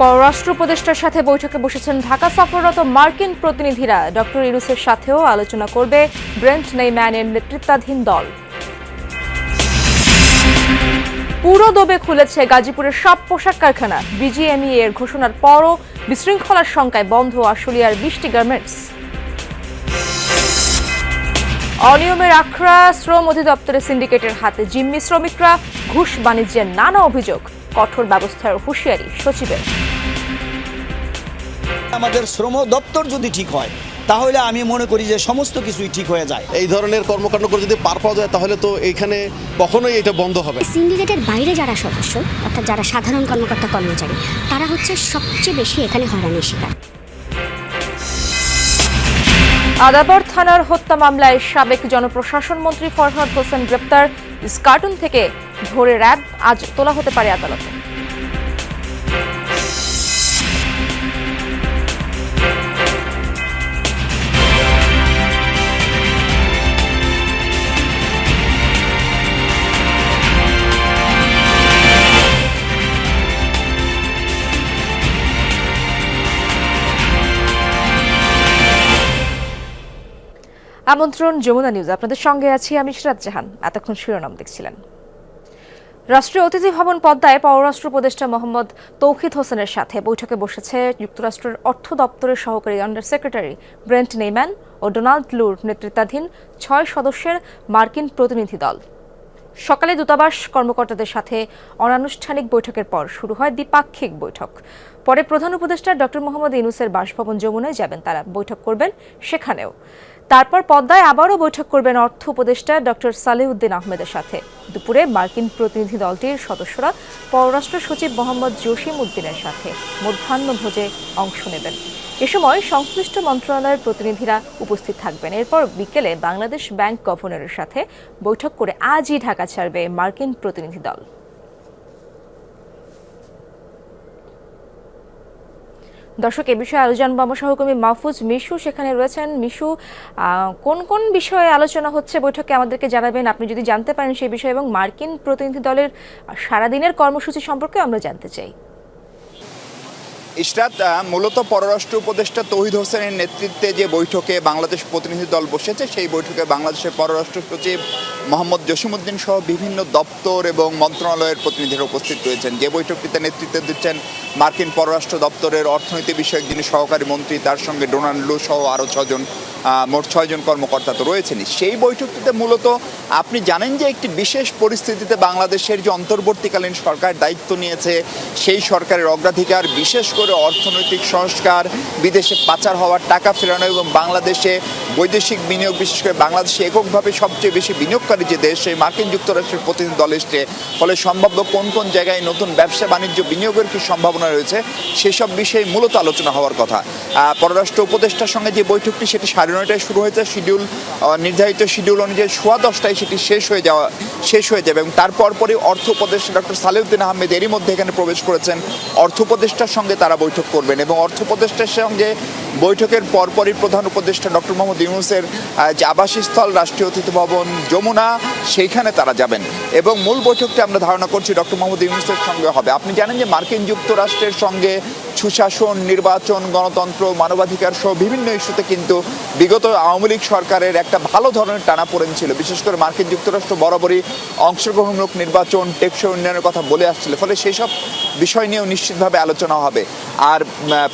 পররাষ্ট্র উপদেষ্টার সাথে বৈঠকে বসেছেন ঢাকা সফররত মার্কিন প্রতিনিধিরা। ডক্টর ইরুসের সাথেও আলোচনা করবে ব্রেন্ট নেইম্যানের নেতৃত্বাধীন দল। পুরো দবে খুলেছে গাজীপুরের সব পোশাক কারখানা। বিজিএমই এর ঘোষণার পরও বিশৃঙ্খলার শঙ্কায় বন্ধ আশুলিয়ার বিশটি গার্মেন্টস। অনিয়মের আখড়া শ্রম অধিদপ্তরের সিন্ডিকেটের হাতে জিম্মি শ্রমিকরা, ঘুষ বাণিজ্যের নানা অভিযোগ। কঠোর ব্যবস্থার হুঁশিয়ারি সচিবের। আমাদের শ্রম দপ্তর যদি ঠিক হয় তাহলে আমি মনে করি যে সমস্ত কিছুই ঠিক হয়ে যায়। এই ধরনের কর্মকাণ্ড করে যদি পার পাওয়া যায় তাহলে তো এইখানে কখনোই এটা বন্ধ হবে সিন্ডিকেটের বাইরে যারা সদস্য অর্থাৎ যারা সাধারণ কর্মকর্তা কর্মচারী তারা হচ্ছে সবচেয়ে বেশি এখানে হয়রানির শিকার। আদাবর থানার হত্যা মামলায় সাবেক জনপ্রশাসন মন্ত্রী ফরহাদ হোসেন গ্রেপ্তার। কার্টুন থেকে ধরে র্যাব আজ তোলা হতে পারে আদালতে। আমন্ত্রণ যমুনা নিউজ। আপনাদের সঙ্গে আছি আমি সিরাজ জাহান এতক্ষণ শিরোনাম দেখছিলেন। রাষ্ট্রীয় অতিথি ভবন পদ্মায় পররাষ্ট্র উপদেষ্টা মোহাম্মদ তৌহিদ হোসেনের সাথে বৈঠকে বসেছে যুক্তরাষ্ট্রের অর্থ দপ্তরের সহকারী আন্ডার সেক্রেটারি ব্রেন্ট নেইম্যান ও ডোনাল্ড লুর নেতৃত্বাধীন ছয় সদস্যের মার্কিন প্রতিনিধি দল। সকালে দূতাবাস কর্মকর্তাদের সাথে অনানুষ্ঠানিক বৈঠকের পর শুরু হয় দ্বিপাক্ষিক বৈঠক। পরে প্রধান উপদেষ্টা ডক্টর মোহাম্মদ ইনুসের বাসভবন যমুনায় যাবেন, তারা বৈঠক করবেন সেখানেও। তারপর পদ্মায় আবারও বৈঠক করবেন অর্থ উপদেষ্টা ডক্টর সালেউদ্দিন আহমেদের সাথে। দুপুরে মার্কিন প্রতিনিধি দলটির সদস্যরা পররাষ্ট্র সচিব মোহাম্মদ জসিম উদ্দিনের সাথে মধ্যাহ্নভোজে অংশ নেবেন। এ সময় সংশ্লিষ্ট মন্ত্রণালয়ের প্রতিনিধিরা উপস্থিত থাকবেন। এরপর বিকেলে বাংলাদেশ ব্যাংক গভর্নরের সাথে বৈঠক করে আজই ঢাকা ছাড়বে মার্কিন প্রতিনিধি দল। দর্শক, এ বিষয়ে আরও জানব আমার সহকর্মী মাহফুজ মিশু। সেখানে রয়েছেন মিশু। কোন কোন বিষয়ে আলোচনা হচ্ছে বৈঠকে আমাদেরকে জানাবেন। আপনি যদি জানতে পারেন সেই বিষয়ে এবং মার্কিন প্রতিনিধি দলের সারাদিনের কর্মসূচি সম্পর্কে আমরা জানতে চাই। ইশরাত মূলত পররাষ্ট্র উপদেষ্টা তৌহিদ হোসেনের নেতৃত্বে যে বৈঠকে বাংলাদেশ প্রতিনিধি দল বসেছে, সেই বৈঠকে বাংলাদেশের পররাষ্ট্র সচিব মোহাম্মদ জসিমুদ্দিন সহ বিভিন্ন দপ্তর এবং মন্ত্রণালয়ের প্রতিনিধিরা উপস্থিত রয়েছেন। যে বৈঠকটিতে নেতৃত্ব দিচ্ছেন মার্কিন পররাষ্ট্র দপ্তরের অর্থনীতি বিষয়ক যিনি সহকারী মন্ত্রী, তার সঙ্গে ডোনাল্ড লু সহ আরও ছজন মোট ছয়জন কর্মকর্তা তো রয়েছেনই। সেই বৈঠকটিতে মূলত আপনি জানেন যে একটি বিশেষ পরিস্থিতিতে বাংলাদেশের যে অন্তর্বর্তীকালীন সরকার দায়িত্ব নিয়েছে, সেই সরকারের অগ্রাধিকার, বিশেষ করে অর্থনৈতিক সংস্কার, বিদেশে পাচার হওয়ার টাকা ফেরানো এবং বাংলাদেশে বৈদেশিক বিনিয়োগ, বিশেষ করে বাংলাদেশে এককভাবে সবচেয়ে বেশি বিনিয়োগকারী যে দেশ, সেই মার্কিন যুক্তরাষ্ট্রের প্রতিনিধি দল এসছে। ফলে সম্ভাব্য কোন কোন জায়গায় নতুন ব্যবসা বাণিজ্য বিনিয়োগের কি সম্ভাবনা রয়েছে, সেসব বিষয়ে মূলত আলোচনা হওয়ার কথা। পররাষ্ট্র উপদেষ্টার সঙ্গে যে বৈঠকটি, সেটি সাড়ে নয়টায় শুরু হয়েছে শিডিউল নির্ধারিত শিডিউল অনুযায়ী সোয়া দশটায় সেটি শেষ হয়ে যাওয়া, শেষ হয়ে যাবে এবং তারপর পরই অর্থ উপদেষ্টা ডক্টর সালেউদ্দিন আহমেদ এরই মধ্যে এখানে প্রবেশ করেছেন। অর্থ উপদেষ্টার সঙ্গে তারা বৈঠক করবেন এবং অর্থ উপদেষ্টার সঙ্গে বৈঠকের পরপরই প্রধান উপদেষ্টা ডক্টর মোহাম্মদ ইউনুসের যে আবাসস্থল, রাষ্ট্রীয় অতিথি ভবন, যমুনা, সেইখানে তারা যাবেন। এবং মূল বৈঠকটি আমরা ধারণা করছি ডক্টর মোহাম্মদ ইউনুসের সঙ্গে হবে। আপনি জানেন যে মার্কিন যুক্তরাষ্ট্রের সঙ্গে সুশাসন, নির্বাচন, গণতন্ত্র, মানবাধিকার সহ বিভিন্ন ইস্যুতে কিন্তু বিগত আওয়ামী লীগ সরকারের একটা ভালো ধরনের টানাপোড়েন ছিল। বিশেষ করে মার্কিন যুক্তরাষ্ট্র বরাবরই অংশগ্রহণমূলক নির্বাচন, টেকসই উন্নয়নের কথা বলে আসছিল। ফলে সেই সব বিষয় নিয়েও নিশ্চিতভাবে আলোচনা হবে। আর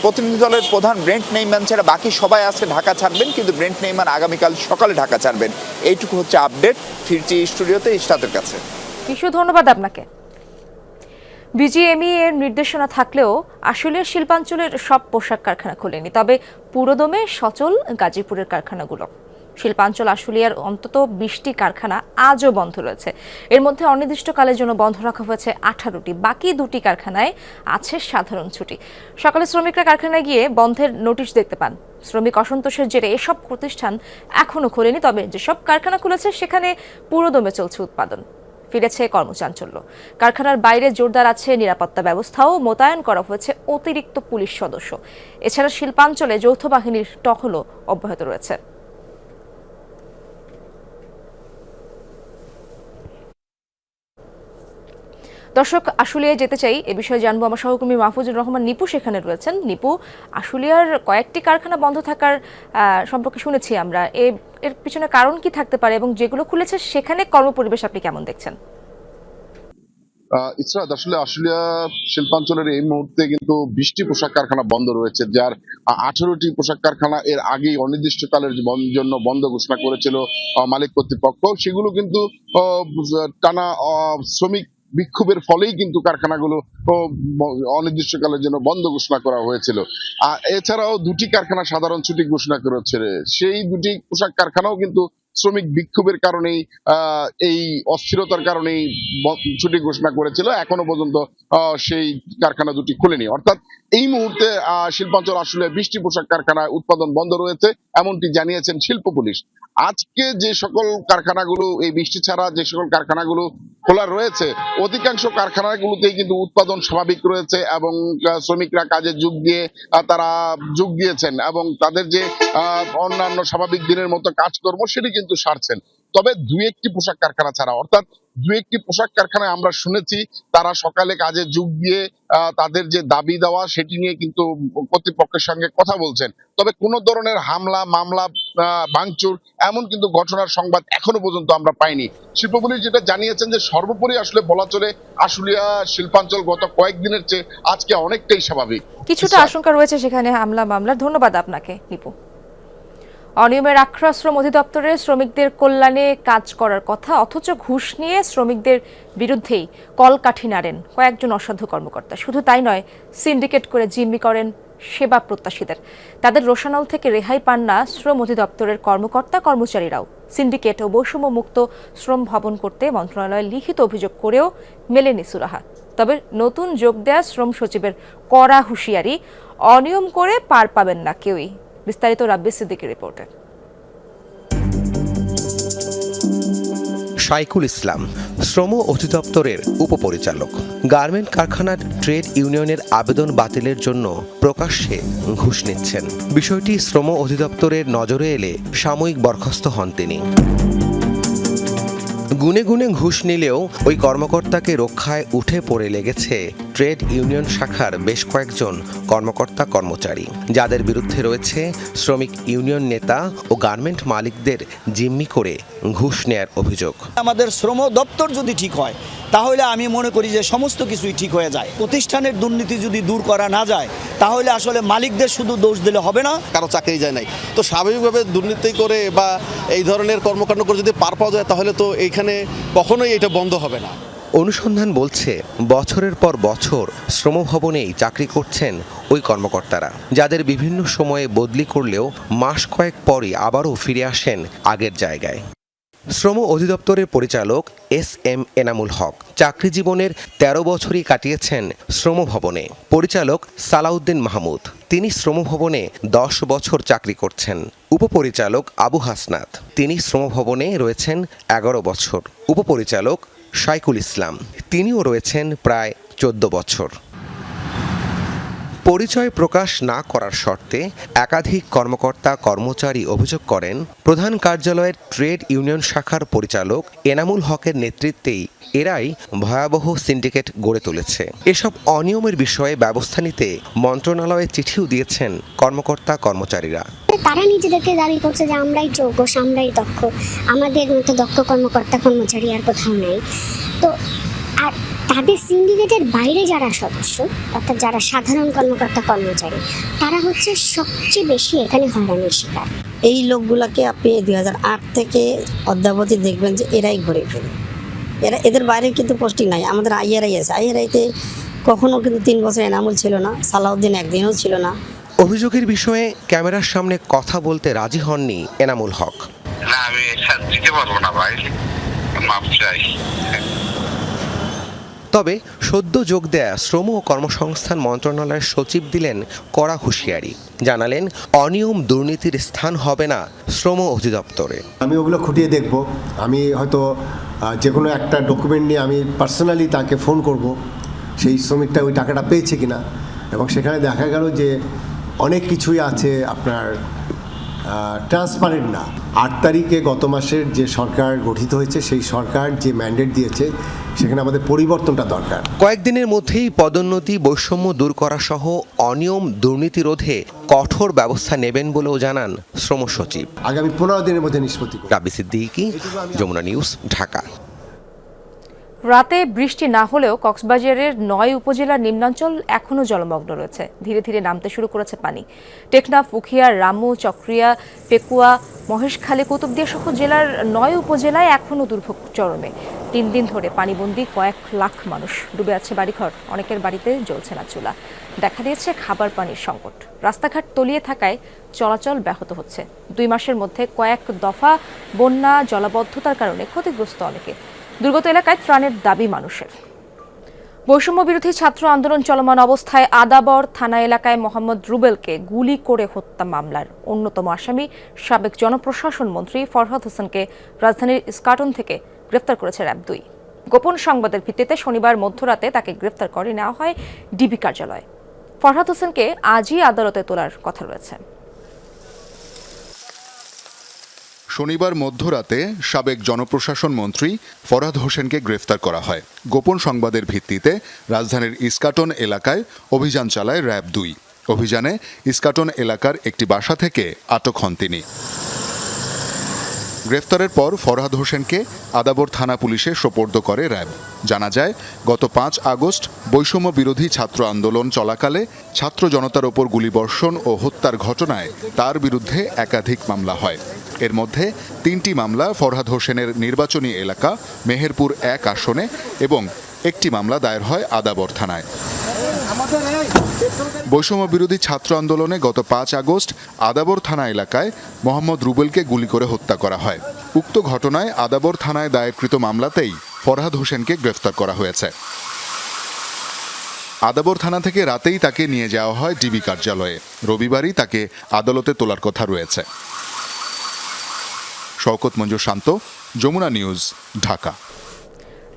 প্রতিনিধি দলের প্রধান ব্রেন্ট নেইম্যান ছাড়া বাকি সবাই আজকে ঢাকা ছাড়বেন, কিন্তু ব্রেন্ট নেইম্যান আগামীকাল সকালে ঢাকা ছাড়বেন। এইটুকু হচ্ছে আপডেট। ফিরছি স্টুডিওতে ইস্তাদের কাছে। কিছু ধন্যবাদ আপনাকে। বিজিএমই এর নির্দেশনা থাকলেও আসলে শিল্পাঞ্চলের সব পোশাক কারখানা খোলেনি। তবে পুরোদমে সচল গাজীপুরের কারখানাগুলো। শিল্পাঞ্চল আশুলিয়ার অন্তত বিশটি কারখানা আজও বন্ধ রয়েছে। এর মধ্যে অনির্দিষ্টকালের জন্য বন্ধ রাখা হয়েছে আঠারোটি। বাকি দুটি কারখানায় আছে সাধারণ ছুটি। সকালে শ্রমিকরা কারখানায় গিয়ে বন্ধের নোটিশ দেখতে পান। শ্রমিক অসন্তোষের জেরে এসব প্রতিষ্ঠান এখনও খোলেনি, তবে যেসব কারখানা খুলেছে সেখানে পুরোদমে চলছে উৎপাদন। ফিরেছে কর্মচাঞ্চল্য। কারখানার বাইরে জোরদার আছে নিরাপত্তা ব্যবস্থাও, মোতায়েন করা হয়েছে অতিরিক্ত পুলিশ সদস্য। এছাড়া শিল্পাঞ্চলে যৌথ বাহিনীর টহলও অব্যাহত রয়েছে। দর্শক, আশুলিয়ায় যেতে চাই, এ বিষয়ে জানব আমার সহকর্মী মাহফুজুর রহমান। নিপু সেখানে রয়েছেন। নিপু, আশুলিয়ার কয়েকটি কারখানা বন্ধ থাকার সম্পর্কে শুনেছি আমরা। এর পিছনে কারণ কি থাকতে পারে এবং যেগুলো খুলেছে, সেখানে কর্মপরিবেশ আপনি কেমন দেখছেন? ইসরাত, আসলে আশুলিয়া শিল্পাঞ্চলের এই মুহূর্তে কিন্তু বিশটি পোশাক কারখানা বন্ধ রয়েছে, যার আঠারোটি পোশাক কারখানা এর আগেই অনির্দিষ্টকালের জন্য বন্ধ ঘোষণা করেছিল মালিক কর্তৃপক্ষ। সেগুলো কিন্তু টানা শ্রমিক বিক্ষোভের ফলেই কিন্তু কারখানাগুলো অনির্দিষ্টকালের জন্য বন্ধ ঘোষণা করা হয়েছিল। আর এছাড়াও দুটি কারখানা সাধারণ ছুটি ঘোষণা করেছে সেই দুটি পোশাক কারখানাও কিন্তু শ্রমিক বিক্ষোভের কারণেই এই অস্থিরতার কারণেই ছুটি ঘোষণা করেছিল। এখনও পর্যন্ত সেই কারখানা দুটি খুলেনি। অর্থাৎ এই মুহূর্তে শিল্পাঞ্চল আসলে বৃষ্টি পোশাক কারখানায় উৎপাদন বন্ধ রয়েছে, এমনটি জানিয়েছেন শিল্প পুলিশ। আজকে যে সকল কারখানাগুলো, এই বৃষ্টি ছাড়া যে সকল কারখানাগুলো খোলা রয়েছে, অধিকাংশ কারখানাগুলোতেই কিন্তু উৎপাদন স্বাভাবিক রয়েছে এবং শ্রমিকরা কাজে যোগ দিয়ে তারা যোগ দিয়েছেন এবং তাদের যে অন্যান্য স্বাভাবিক দিনের মতো কাজকর্ম, সেটি কিন্তু সারছেন। তবে দুই একটি পোশাক কারখানা ছাড়া অর্থাৎ দু একটি পোশাক কারখানায় আমরা শুনেছি তারা সকালে কাজে যোগ দিয়ে তাদের যে দাবি দেওয়া সেটি নিয়ে কিন্তু কর্তৃপক্ষের সঙ্গে কথা বলছেন। তবে কোনো ধরনের হামলা মামলা ভাঙচুর এমন কিন্তু ঘটনার সংবাদ এখনও পর্যন্ত আমরা পাইনি। শিল্প পুলিশ যেটা জানিয়েছেন যে সর্বোপরি আসলে বলা চলে আশুলিয়া শিল্পাঞ্চল গত কয়েকদিনের চেয়ে আজকে অনেকটাই স্বাভাবিক। কিছুটা আশঙ্কা রয়েছে সেখানে হামলা মামলার। ধন্যবাদ আপনাকে নিপু অনিয়মের আখড়া শ্রম অধিদপ্তরে শ্রমিকদের কল্যাণে কাজ করার কথা, অথচ ঘুষ নিয়ে শ্রমিকদের বিরুদ্ধেই কলকাঠি নাড়েন কয়েকজন অসাধু কর্মকর্তা। শুধু তাই নয়, সিন্ডিকেট করে জিম্মি করেন সেবা প্রত্যাশীদের। তাদের রোশানল থেকে রেহাই পান না শ্রম অধিদপ্তরের কর্মকর্তা, কর্মচারীরাও। সিন্ডিকেট ও বৈষম্য মুক্ত শ্রম ভবন করতে মন্ত্রণালয়ে লিখিত অভিযোগ করেও মেলেনি সুরাহা। তবে নতুন যোগ দেয়া শ্রম সচিবের কড়া হুঁশিয়ারি, অনিয়ম করে পার পাবেন না কেউই। বিস্তারিত রাব্বি সিদ্দিকের রিপোর্টে। শাইকুল ইসলাম, শ্রম অধিদপ্তরের উপপরিচালক। গার্মেন্ট কারখানার ট্রেড ইউনিয়নের আবেদন বাতিলের জন্য প্রকাশ্যে ঘুষ নিচ্ছেন। বিষয়টি শ্রম অধিদপ্তরের নজরে এলে সাময়িক বরখাস্ত হন তিনি। গুনে গুনে ঘুষ নিলেও ওই কর্মকর্তাকে রক্ষায় উঠে পড়ে লেগেছে ট্রেড ইউনিয়ন শাখার বেশ কয়েকজন কর্মকর্তা কর্মচারী যাদের বিরুদ্ধে রয়েছে শ্রমিক ইউনিয়ন নেতা ও গার্মেন্ট মালিকদের জিম্মি করে ঘুষ নেয়ার অভিযোগ। আমাদের শ্রম দপ্তর যদি ঠিক হয় তাহলে আমি মনে করি যে সমস্ত কিছুই ঠিক হয়ে যায়। প্রতিষ্ঠানের দুর্নীতি যদি দূর করা না যায় তাহলে আসলে মালিকদের শুধু দোষ দিলে হবে না। কারও চাকরি যায় নাই। তো স্বাভাবিকভাবে দুর্নীতি করে বা এই ধরনের কর্মকাণ্ড করে যদি পার পাওয়া যায় তাহলে তো এইখানে কখনোই এটা বন্ধ হবে না। অনুসন্ধান বলছে, বছরের পর বছর শ্রমভবনেই চাকরি করছেন ওই কর্মকর্তারা। যাদের বিভিন্ন সময়ে বদলি করলেও মাস কয়েক পরই আবারও ফিরে আসেন আগের জায়গায়। শ্রম অধিদপ্তরের পরিচালক এস এম এনামুল হক চাকরি জীবনের ১৩ বছরই কাটিয়েছেন শ্রমভবনে। পরিচালক সালাউদ্দিন মাহমুদ, তিনি শ্রমভবনে দশ বছর চাকরি করছেন। উপপরিচালক আবু হাসনাত, তিনি শ্রমভবনে রয়েছেন এগারো বছর। উপপরিচালক শাইকুল ইসলাম। তিনিও রয়েছেন প্রায় চোদ্দ বছর। পরিচয় প্রকাশ না করার শর্তে একাধিক কর্মকর্তা কর্মচারী অভিযোগ করেন, প্রধান কার্যালয়ের ট্রেড ইউনিয়ন শাখার পরিচালক এনামুল হকের নেতৃত্বেই এরাই ভয়াবহ সিন্ডিকেট গড়ে তুলেছে। এসব অনিয়মের বিষয়ে ব্যবস্থা নিতে মন্ত্রণালয়ে চিঠিও দিয়েছেন কর্মকর্তা কর্মচারীরা। তারা নিজেদেরকে দাবি করছে যে আমরাই চৌকস আমরাই দক্ষ। আমাদের মতো দক্ষ কর্মকর্তা, কর্মচারী আর কোথাও নেই। তো তাদের সিন্ডিকেটের বাইরে যারা সদস্য অর্থাৎ যারা সাধারণ কর্মকর্তা কর্মচারী তারা হচ্ছে সবচেয়ে বেশি এখানে হয়রানির শিকার। এই লোকগুলোকে আপনি দু হাজার আট থেকে অদ্যাবধি দেখবেন যে এরাই ঘুরে ফিরে এরা এদের বাইরে কিন্তু পোস্টিং নাই। আমাদের আইআরআই আছে। আইআরআইতে কখনো কিন্তু তিন বছর এনামুল ছিল না সালাউদ্দিন একদিনও ছিল না। অভিযোগের বিষয়ে ক্যামেরার সামনে কথা বলতে রাজি হননি এনামুল হক। না আমি দিতে পারব না ভাই। মাপ চাই। তবে সদ্য যোগ দেয়া শ্রম ও কর্মসংস্থান মন্ত্রণালয়ের সচিব দিলেন কড়া হুঁশিয়ারি। জানালেন, অনিয়ম দুর্নীতির স্থান হবে না শ্রম অধিদপ্তরে। আমি ওগুলো খুঁটিয়ে দেখব। আমি হয়তো যে কোনো একটা ডকুমেন্ট নিয়ে আমি পার্সোনালি তাকে ফোন করব, সেই শ্রমিকটা ওই টাকাটা পেয়েছে কিনা। এবং সেখানে দেখা গেল যে অনেক কিছুই আছে আপনার ট্রান্সপারেন্ট না। আট তারিখে গত মাসের যে সরকার গঠিত হয়েছে সেই সরকার যে ম্যান্ডেট দিয়েছে সেখানে আমাদের পরিবর্তনটা দরকার। কয়েকদিনের মধ্যেই পদোন্নতি বৈষম্য দূর করা সহ অনিয়ম দুর্নীতি রোধে কঠোর ব্যবস্থা নেবেন বলেও জানান শ্রম সচিব। আগামী পনেরো দিনের মধ্যে নিষ্পত্তি। রাবি সিদ্দিকি যমুনা নিউজ ঢাকা। রাতে বৃষ্টি না হলেও কক্সবাজারের নয় উপজেলার নিম্নাঞ্চল এখনও জলমগ্ন রয়েছে। ধীরে ধীরে নামতে শুরু করেছে পানি। টেকনাফ, উখিয়া, রামু, চক্রিয়া, পেকুয়া, মহেশখালী, কুতুবদিয়া সহ জেলার নয় উপজেলায় এখনও দুর্ভোগ চরমে। তিন দিন ধরে পানিবন্দী কয়েক লাখ মানুষ ডুবে আছে বাড়িঘর। অনেকের বাড়িতে জ্বলছে না চুলা। দেখা দিয়েছে খাবার পানির সংকট। রাস্তাঘাট তলিয়ে থাকায় চলাচল ব্যাহত হচ্ছে। দুই মাসের মধ্যে কয়েক দফা বন্যা, জলাবদ্ধতার কারণে ক্ষতিগ্রস্ত অনেকে। দুর্গত এলাকায় ত্রাণের দাবি মানুষের। বৈষম্য বিরোধী ছাত্র আন্দোলন চলমান অবস্থায় আদাবর থানা এলাকায় মোহাম্মদ রুবেলকে গুলি করে হত্যা মামলার অন্যতম আসামি সাবেক জনপ্রশাসন মন্ত্রী ফরহাদ হোসেনকে রাজধানীর ইস্কাটন থেকে গ্রেফতার করেছে র্যাব দুই। গোপন সংবাদের ভিত্তিতে শনিবার মধ্যরাতে তাকে গ্রেফতার করে নেওয়া হয় ডিবি কার্যালয়। ফরহাদ হোসেনকে আজই আদালতে তোলার কথা রয়েছে। শনিবার মধ্যরাতে সাবেক জনপ্রশাসন মন্ত্রী ফরহাদ হোসেনকে গ্রেফতার করা হয়। গোপন সংবাদের ভিত্তিতে রাজধানীর ইস্কাটন এলাকায় অভিযান চালায় র্যাব দুই। অভিযানে ইস্কাটন এলাকার একটি বাসা থেকে আটক হন তিনি। গ্রেফতারের পর ফরহাদ হোসেনকে আদাবর থানা পুলিশে সোপর্দ করে র্যাব। জানা যায়, গত পাঁচ আগস্ট বৈষম্য বিরোধী ছাত্র আন্দোলন চলাকালে ছাত্র জনতার ওপর গুলিবর্ষণ ও হত্যার ঘটনায় তার বিরুদ্ধে একাধিক মামলা হয়। এর মধ্যে তিনটি মামলা ফরহাদ হোসেনের নির্বাচনী এলাকা মেহেরপুর এক আসনে এবং একটি মামলা দায়ের হয় আদাবর থানায়। বৈষম্য বিরোধী ছাত্র আন্দোলনে গত পাঁচ আগস্ট আদাবর থানা এলাকায় মোহাম্মদ রুবেলকে গুলি করে হত্যা করা হয়। উক্ত ঘটনায় আদাবর থানায় দায়েরকৃত মামলাতেই ফরহাদ হোসেনকে গ্রেফতার করা হয়েছে। আদাবর থানা থেকে রাতেই তাকে নিয়ে যাওয়া হয় ডিবি কার্যালয়ে। রবিবারই তাকে আদালতে তোলার কথা রয়েছে। শওকত মঞ্জুর শান্ত, যমুনা নিউজ, ঢাকা।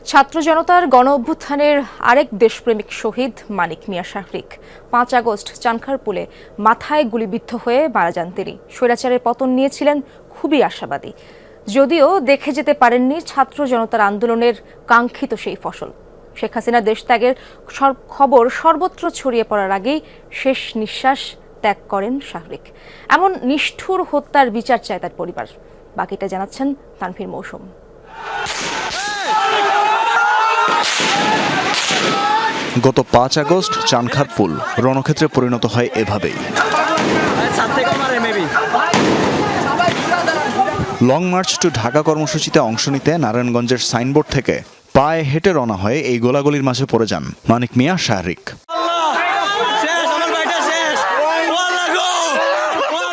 ছাত্র জনতার গণ অভ্যুত্থানের আরেক দেশপ্রেমিক শহীদ মানিক মিয়া শাহরিক। পাঁচ আগস্ট চানখারপুলে মাথায় গুলিবিদ্ধ হয়ে মারা যান তিনি। স্বৈরাচারের পতন নিয়েছিলেন খুবই আশাবাদী। যদিও দেখে যেতে পারেননি ছাত্র জনতার আন্দোলনের কাঙ্ক্ষিত সেই ফসল। শেখ হাসিনা দেশত্যাগের খবর সর্বত্র ছড়িয়ে পড়ার আগেই শেষ নিঃশ্বাস ত্যাগ করেন শাহরিক। এমন নিষ্ঠুর হত্যার বিচার চায় তার পরিবার। বাকিটা জানাচ্ছেন তানভীর মৌসুম। গত পাঁচ আগস্ট চানখার পুল রণক্ষেত্রে পরিণত হয় এভাবেই। লং মার্চ টু ঢাকা কর্মসূচিতে অংশ নিতে নারায়ণগঞ্জের সাইনবোর্ড থেকে পায়ে হেঁটে রওনা হয়ে এই গোলাগুলির মাঝে পড়ে যান মানিক মিয়া শাহরিক।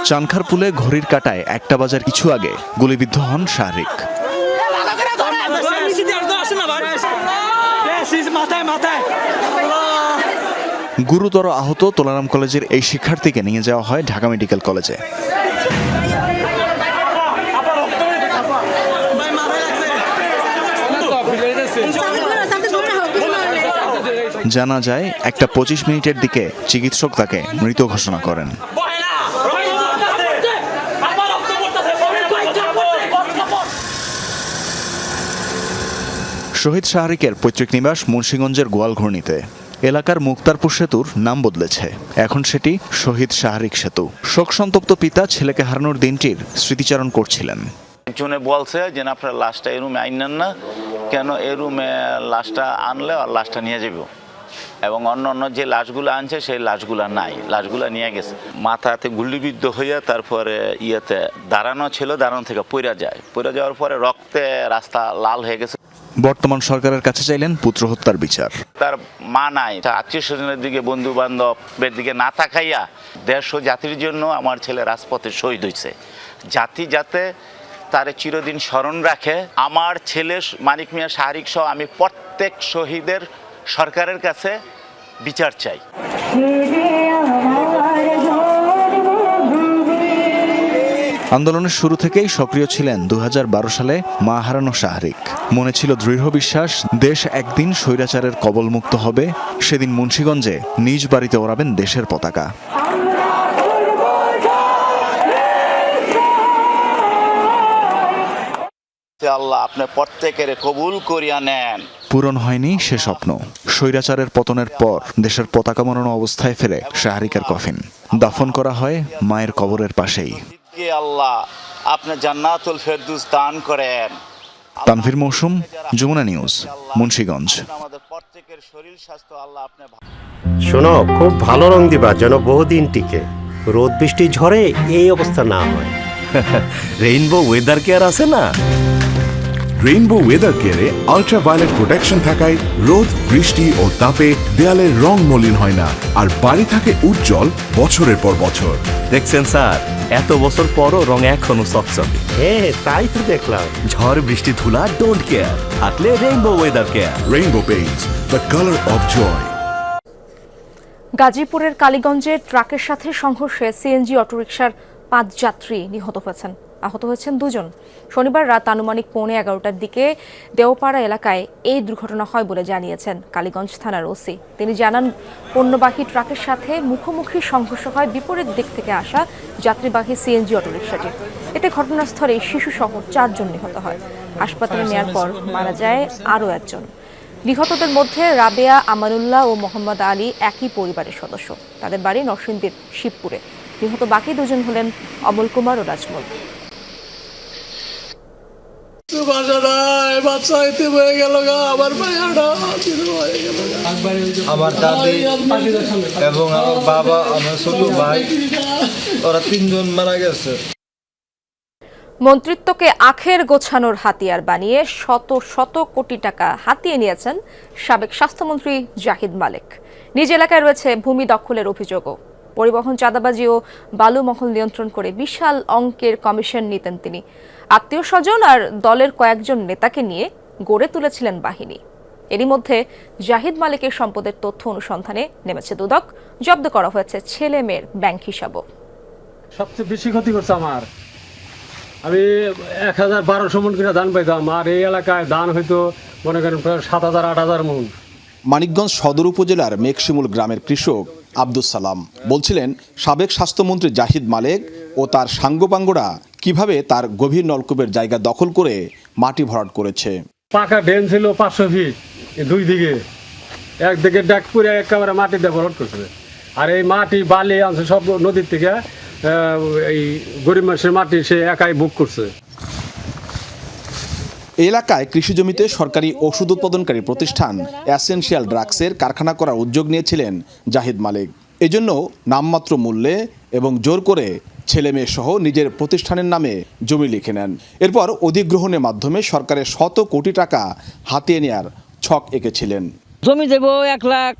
চানখার পুলে ঘড়ির কাটায় একটা বাজার কিছু আগে গুলিবিদ্ধ হন শাহরিক। গুরুতর আহত তোলারাম কলেজের এই শিক্ষার্থীকে নিয়ে যাওয়া হয় ঢাকা মেডিকেল কলেজে। জানা যায়, একটা পঁচিশ মিনিটের দিকে চিকিৎসক তাকে মৃত ঘোষণা করেন। শহীদ শাহরিকের পৈতৃক নিবাস মুন্সীগঞ্জের গোয়ালঘূর্ণিতে। এলাকার মুক্তারপুর সেতুর নাম বদলেছে। এখন সেটি শহীদ শাহরিক সেতু। শোক শোকসন্তপ্ত পিতা ছেলেকে হারানোর দিনটির স্মৃতিচারণ করছিলেন। একজনে বলছে যে আপনার লাশটা এই রুমে আইনেন না। কেন এই রুমে লাশটা আনলে আর লাশটা নিয়ে যাব এবং অন্য অন্য যে লাশগুলো আনছে, সেই লাশগুলো নাই। লাশগুলো নিয়ে গেছে। মাথাতে গুলিবিদ্ধ হইয়া তারপরে ইয়েতে দাঁড়ানো ছিল, দাঁড়ানো থেকে পইরা যায়। পইরা যাওয়ার পরে রক্তে রাস্তা লাল হয়ে গেছে বর্তমান সরকারের কাছে চাইলেন পুত্র হত্যার বিচার। তার মা নাই আত্মীয় স্বজনের দিকে বন্ধু বান্ধবের দিকে না তাকাইয়া দেশ ও জাতির জন্য আমার ছেলে রাজপথে শহীদ হয়েছে জাতি যাতে তারে চিরদিন স্মরণ রাখে আমার ছেলে মানিক মিয়া শাহরিক সহ আমি প্রত্যেক শহীদের সরকারের কাছে বিচার চাই। আন্দোলনের শুরু থেকেই সক্রিয় ছিলেন দু হাজার বারো সালে মা হারানো শাহরিক। মনে ছিল দৃঢ় বিশ্বাস দেশ একদিন স্বৈরাচারের কবলমুক্ত হবে। সেদিন মুন্সীগঞ্জে নিজ বাড়িতে ওড়াবেন দেশের পতাকা। আল্লাহ আপনি প্রত্যেকের কবুল করিয়া নেন। পূরণ হয়নি সে স্বপ্ন। স্বৈরাচারের পতনের পর দেশের পতাকা মরানো অবস্থায় ফেলে শাহরিকার কফিন। দাফন করা হয় মায়ের কবরের পাশেই। রিজিককে আল্লাহ আপনি জান্নাতুল ফেরদুস দান করেন? তানভীর মৌসুম যমুনা নিউজ মুন্সিগঞ্জ। আমাদের প্রত্যেকের শরীর স্বাস্থ্য আল্লাহ আপনি শোনো খুব ভালো রং দিবা যেন বহুদিন টিকে। রোদ বৃষ্টি ঝড়ে এই অবস্থা না হয়। রেইনবো ওয়েদার কেয়ার আছে না? রেইনবো ওয়েদার কেয়ারে আল্ট্রাভায়োলেট প্রোটেকশন থাকায় রোদ বৃষ্টি ও তাপে দেয়ালের রং মলিন হয় না। আর বাড়ি থাকে উজ্জ্বল বছরের পর বছর। দেখছেন স্যার? এত বছর পরও রং এখনও চকচকে হে তাই তো দেখলাম। ঝড় বৃষ্টি ধুলা ডোন্ট কেয়ার থাকলে rainbow weather care rainbow paints the colour of joy গাজীপুরের কালীগঞ্জে ট্রাকের সাথে সংঘর্ষে সিএনজি অটোরিকশার পাঁচ যাত্রী নিহত হয়েছেন। আহত হয়েছেন দুজন। শনিবার রাত আনুমানিক পৌনে এগারোটার দিকে দেওপাড়া এলাকায় এই দুর্ঘটনা হয় বলে জানিয়েছেন কালীগঞ্জ থানার ওসি। তিনি জানান, পণ্যবাহী ট্রাকের সাথে মুখোমুখি সংঘর্ষ হয়, বিপরীত দিক থেকে আসা যাত্রীবাহী সিএনজি অটোরিকশাটি। এতে ঘটনাস্থলে শিশুসহ চারজন নিহত হয়। হাসপাতালে নেওয়ার পর মারা যায় আরও একজন। নিহতদের মধ্যে রাবেয়া আমানুল্লাহ ও মোহাম্মদ আলী একই পরিবারের সদস্য। তাদের বাড়ি নরসিংদীর শিবপুরে। নিহত বাকি দুজন হলেন অমল কুমার ও রাজমল। আমার দাদি এবং আমার বাবা আমার ছোট ভাই ওরা তিনজন মারা গেছে। মন্ত্রিত্বকে আখের গোছানোর হাতিয়ার বানিয়ে শত শত কোটি টাকা হাতিয়ে নিয়েছেন সাবেক স্বাস্থ্যমন্ত্রী জাহিদ মালিক। নিজ এলাকায় রয়েছে ভূমি দখলের অভিযোগও। পরিবহন চাঁদাবাজি ও বালু মহল নিয়ন্ত্রণ করে বিশাল অঙ্কের কমিশন নিতেন তিনি। আত্মীয় স্বজন আর দলের কয়েকজন নেতাকে নিয়ে গড়ে তুলেছিলেন বাহিনী। এরই মধ্যে জাহিদ মালিকের সম্পদের তথ্য অনুসন্ধানে নেমেছে দুদক। জব্দ করা হয়েছে ছেলে মেয়ের ব্যাংক হিসাবও। সবচেয়ে বেশি ক্ষতি করছে আমার। আমি এক হাজার বারোশো মন করে ধান পাইতাম আর এই এলাকায় ধান হয়তো মনে করেন প্রায় সাত হাজার আট হাজার মন। মানিকগঞ্জ সদর উপজেলার মেঘশিমুল গ্রামের কৃষক আব্দুস সালাম বলছিলেন, সাবেক স্বাস্থ্যমন্ত্রী জাহিদ মালেক ও তার সাঙ্গপাঙ্গরা কীভাবে তার গভীর নলকূপের জায়গা দখল করে মাটি ভরাট করেছে। পাকা ড্রেন ছিল পাঁচশো ফিট দুই দিকে। একদিকে ডাক পুরে একেবারে মাটিতে ভরট করছে। আর এই মাটি, বালি, আনছে সব নদীর থেকে এই গরিব মানুষের মাটি সে একাই বুক করছে। এলাকায় কৃষি জমিতে সরকারি ওষুধ উৎপাদনকারী প্রতিষ্ঠান অ্যাসেনশিয়াল ড্রাগসের কারখানা করার উদ্যোগ নিয়েছিলেন জাহিদ মালিক। এজন্য নামমাত্র মূল্যে এবং জোর করে ছেলে মেয়ে সহ নিজের প্রতিষ্ঠানের নামে জমি লিখে নেন। এরপর অধিগ্রহণের মাধ্যমে সরকারের শত কোটি টাকা হাতিয়ে নেয়ার ছক এঁকেছিলেন। জমি দেব এক লাখ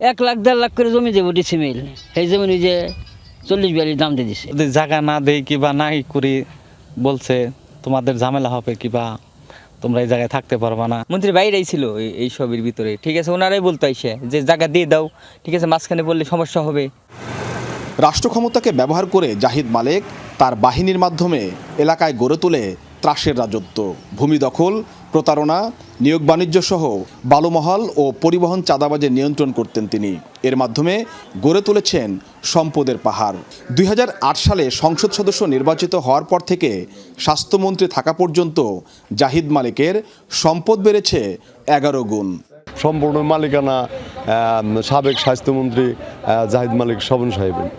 এক লাখ দেড় লাখ করে জমি দেবো ডিসিমিল সেই জমি নিজে চল্লিশ বিয়াল্লিশ দাম দিয়ে দিছে। জায়গা না দেই কিবা নাই করি বলছে তোমাদের ঝামেলা হবে কিবা তোমরা এই জায়গায় থাকতে পারবা না। মন্ত্রী বাইরেই ছিল এই- সবের ভিতরে। ঠিক আছে, ওনারাই বলতো আইসে যে জায়গা দিয়ে দাও। ঠিক আছে, মাঝখানে বললে সমস্যা হবে। রাষ্ট্র ক্ষমতাকে ব্যবহার করে জাহিদ মালেক তার বাহিনীর মাধ্যমে এলাকায় গড়ে তোলে ত্রাসের রাজত্ব। ভূমি দখল, প্রতারণা নিয়োগ বাণিজ্য সহ বালুমহল ও পরিবহন চাঁদাবাজের নিয়ন্ত্রণ করতেন তিনি। এর মাধ্যমে গড়ে তুলেছেন সম্পদের পাহাড়। দুই হাজার আট সালে সংসদ সদস্য নির্বাচিত হওয়ার পর থেকে স্বাস্থ্যমন্ত্রী থাকা পর্যন্ত জাহিদ মালিকের সম্পদ বেড়েছে এগারো গুণ। সম্পূর্ণ মালিকানা সাবেক স্বাস্থ্যমন্ত্রী জাহিদ মালিক স্বপন সাহেবের।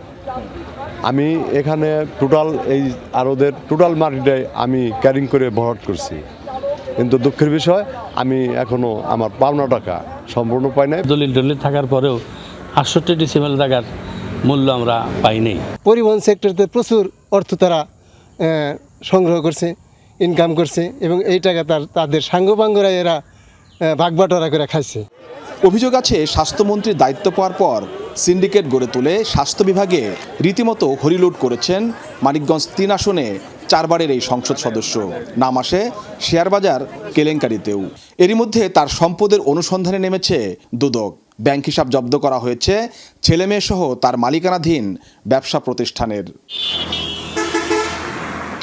আমি এখানে টোটাল এই আরোদের টোটাল মাটিটাই আমি ক্যারিং করে ভরাট করছি। কিন্তু দুঃখের বিষয় আমি এখনও আমার পাওনা টাকা সম্পূর্ণ পাই নাই। দলিল টলিল থাকার পরেও আটষট্টি ডিসিমেল জায়গার মূল্য আমরা পাইনি পরিবহন সেক্টরতে প্রচুর অর্থ তারা সংগ্রহ করছে ইনকাম করছে এবং এই টাকা তার তাদের সাঙ্গপাঙ্গরা এরা আহ, ভাগবাটোয়ারা করে খাইছে। অভিযোগ আছে স্বাস্থ্যমন্ত্রীর দায়িত্ব পাওয়ার পর সিন্ডিকেট গড়ে তুলে স্বাস্থ্য বিভাগে। রীতিমতো হরিলুট করেছেন মানিকগঞ্জ তিন আসনে চারবারের এই সংসদ সদস্য। নাম আসে শেয়ারবাজার কেলেঙ্কারিতেও। এরই মধ্যে তার সম্পদের অনুসন্ধানে নেমেছে দুদক। ব্যাংক হিসাব জব্দ করা হয়েছে ছেলেমেয়ে সহ তার মালিকানাধীন ব্যবসা প্রতিষ্ঠানের।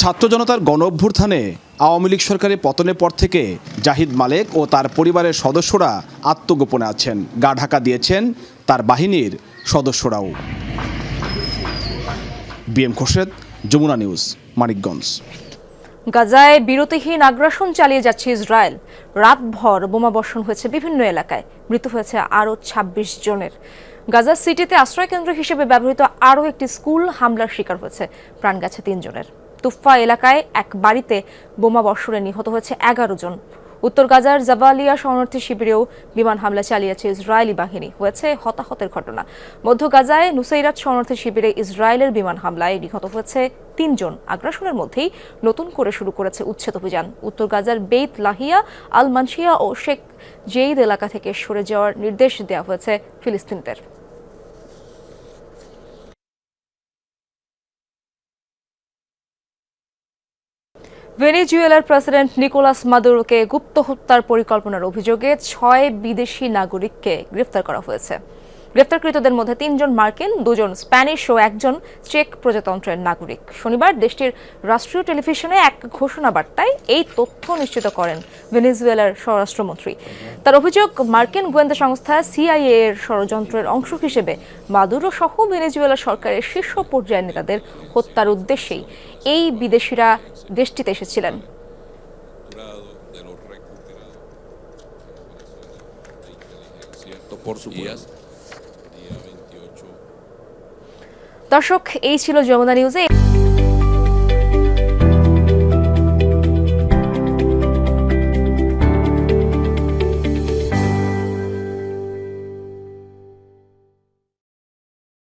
ছাত্র জনতার গণ অভ্যুত্থানে আওয়ামী লীগ সরকারের পতনের পর থেকে জাহিদ মালেক ও তার পরিবারের সদস্যরা আত্মগোপনে আছেন। গা ঢাকা দিয়েছেন তার বাহিনীর সদস্যরাও। BM Khorshed, Jamuna news. Manikganj. গাজায় বিরতিহীন আগ্রাসন চালিয়ে যাচ্ছে ইসরায়েল। রাতভর বোমা বর্ষণ হয়েছে বিভিন্ন এলাকায়। মৃত্যু হয়েছে আরও ২৬ জনের। গাজা সিটিতে আশ্রয়কেন্দ্র হিসেবে ব্যবহৃত আরও একটি স্কুল হামলার শিকার হয়েছে প্রাণ গেছে তিনজনের। তুফা এলাকায় এক বাড়িতে বোমা বর্ষণে নিহত হয়েছে এগারো জন। উত্তর গাজার জাবালিয়া শরণার্থী শিবিরেও বিমান হামলা চালিয়েছে ইসরায়েলি বাহিনী। হয়েছে হতাহতের ঘটনা। মধ্য গাজায় নুসাইরাত শরণার্থী শিবিরে ইসরায়েলের বিমান হামলায় নিহত হয়েছে তিনজন। আগ্রাসনের মধ্যেই নতুন করে শুরু করেছে উচ্ছেদ অভিযান। উত্তর গাজার বেইত লাহিয়া আল মানশিয়া ও শেখ জেইদ এলাকা থেকে সরে যাওয়ার নির্দেশ দেওয়া হয়েছে ফিলিস্তিনিদের। ভেনেজুয়েলার প্রেসিডেন্ট নিকোলাস মাদুরোকে গুপ্ত হত্যার পরিকল্পনার অভিযোগে ছয় বিদেশি নাগরিককে গ্রেফতার করা হয়েছে। গ্রেফতারকৃতদের মধ্যে তিনজন মার্কিন, দুজন স্প্যানিশ ও একজন চেক প্রজাতন্ত্রের নাগরিক। শনিবার দেশটির রাষ্ট্রীয় টেলিভিশনে এক ঘোষণা বার্তায় এই তথ্য নিশ্চিত করেন ভেনেজুয়েলার স্বরাষ্ট্রমন্ত্রী। তার অভিযোগ, মার্কিন গোয়েন্দা সংস্থা সিআইএ এর ষড়যন্ত্রের অংশ হিসেবে মাদুরো সহ ভেনেজুয়েলা সরকারের শীর্ষ পর্যায়ের নেতাদের হত্যার উদ্দেশ্যেই এই বিদেশিরা দেশটিতে এসেছিলেন। দর্শক এই ছিল যমুনা নিউজে।